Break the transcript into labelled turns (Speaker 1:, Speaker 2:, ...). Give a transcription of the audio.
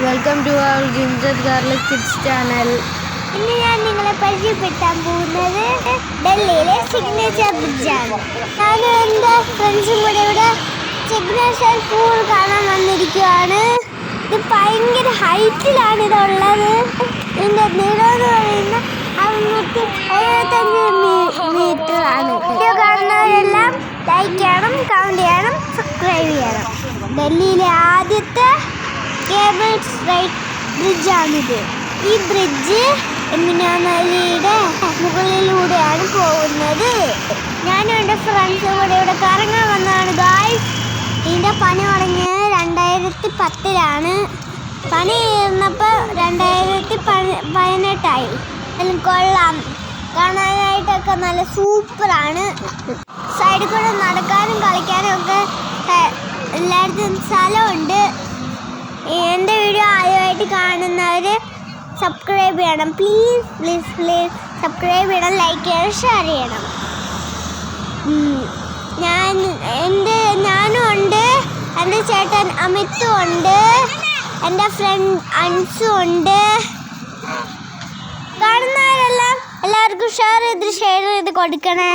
Speaker 1: Welcome to our ginger garlic kids channel
Speaker 2: ഇന്ന് ഞാൻ നിങ്ങളെ പരിചയപ്പെടുത്താൻ പോകുന്നത് ഡൽഹിയിലെ സിഗ്നേച്ചർ ബ്രിഡ്ജാണ് ഞാൻ എന്റെ ഫ്രണ്ട്സും കൂടെ ഇവിടെ സിഗ്നേച്ചർ പൂൾ കാണാൻ വന്നിരിക്കുകയാണ് ഇത് ഭയങ്കര ഹൈറ്റിലാണ് ഇതുള്ളത്. ഇതിന്റെ നീളം എന്ന് പറയുന്ന അറുന്നൂറ്റി എഴുപത്തഞ്ച് മീറ്റർ ആണ്. വീഡിയോ കാണുന്നവരെല്ലാം ലൈക്ക് ചെയ്യണം കമന്റ് ചെയ്യണം സബ്സ്ക്രൈബ് ചെയ്യണം. ഡൽഹിയിലെ ആദ്യത്തെ കേബിൾ സ്ട്രൈറ്റ് ബ്രിഡ്ജാണിത് ഈ ബ്രിഡ്ജ് മിനാമലിയുടെ മുകളിലൂടെയാണ് പോകുന്നത്. ഞാനും എന്റെ ഫ്രണ്ട്സും കൂടെ ഇവിടെ കറങ്ങാൻ വന്നതാണ് ഗായ്സ് ഇതിന്റെ പണി തുടങ്ങിയത് രണ്ടായിരത്തി പത്തിലാണ് പണി തീർന്നപ്പോൾ രണ്ടായിരത്തി പതി- പതിനെട്ടായി എല്ലാം കൊള്ളാം. കാണാനായിട്ടൊക്കെ നല്ല സൂപ്പറാണ്. സൈഡിൽ കൂടെ നടക്കാനും കളിക്കാനും ഒക്കെ എല്ലായിടത്തും സ്ഥലമുണ്ട്. എന്റെ വീഡിയോ ആദ്യമായിട്ട് കാണുന്നവർ സബ്സ്ക്രൈബ് ചെയ്യണം. പ്ലീസ് പ്ലീസ് പ്ലീസ് സബ്സ്ക്രൈബ് ചെയ്യണം ലൈക്ക് ചെയ്യണം ഷെയർ ചെയ്യണം. ഞാൻ എന്റെ ഞാനും ഉണ്ട്. എന്റെ ചേട്ടൻ അമിത്തും ഉണ്ട്. എന്റെ ഫ്രണ്ട് അൻസും ഉണ്ട്. കാണുന്നവരെല്ലാം എല്ലാവർക്കും ഷെയർ ചെയ്ത് ഷെയർ ചെയ്ത് കൊടുക്കണേ.